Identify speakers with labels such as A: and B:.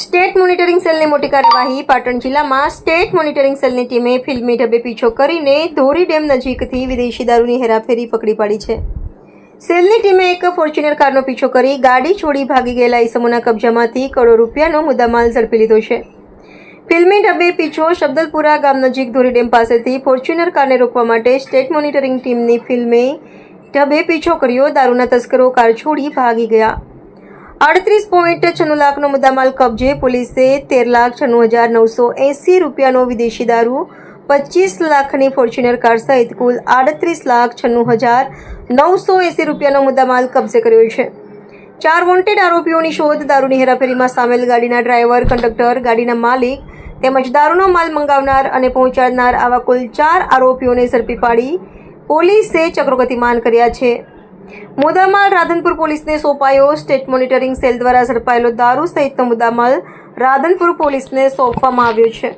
A: State monitoring સેલની મોટી કાર્યવાહી પાટણ જિલ્લામાં સ્ટેટ મોનિટરિંગ સેલની ટીમે ફિલ્મી ઢબે પીછો કરીને ધોરી ડેમ નજીકથી વિદેશી દારૂની હેરાફેરી પકડી પાડી છે. સેલની ટીમે એક ફોર્ચ્યુનર કારનો પીછો કરી ગાડી છોડી ભાગી ગયેલા ઈસમોના કબજામાંથી કરોડો રૂપિયાનો મુદ્દામાલ ઝડપી લીધો છે. ફિલ્મી ઢબે પીછો શબ્દલપુરા ગામ નજીક ધોરી ડેમ પાસેથી ફોર્ચ્યુનર કારને રોકવા માટે સ્ટેટ મોનિટરિંગ ટીમની ફિલ્મે ઢબે પીછો કર્યો. દારૂના તસ્કરો કાર છોડી ભાગી ગયા. અડત્રીસ પોઈન્ટ છન્નું લાખનો મુદ્દામાલ કબજે પોલીસે તેર લાખ છન્નું હજાર નવસો એંસી રૂપિયાનો વિદેશી દારૂ, પચીસ લાખની ફોર્ચ્યુનર કાર સહિત કુલ આડત્રીસ લાખ છન્નું હજાર નવસો એંસી રૂપિયાનો મુદ્દામાલ કબજે કર્યો છે. ચાર વોન્ટેડ આરોપીઓની શોધ, દારૂની હેરાફેરીમાં સામેલ ગાડીના ડ્રાઈવર, કંડક્ટર, ગાડીના માલિક તેમજ દારૂનો માલ મંગાવનાર અને પહોંચાડનાર આવા કુલ ચાર આરોપીઓને ઝડપી પાડી પોલીસે ચક્રો ગતિમાન કર્યા છે. મુદ્દામાલ રાધનપુર પોલીસને સોંપાયો સ્ટેટ મોનિટરિંગ સેલ દ્વારા ઝડપાયેલો દારૂ સહિતનો મુદ્દામાલ રાધનપુર પોલીસને સોંપવામાં આવ્યો છે.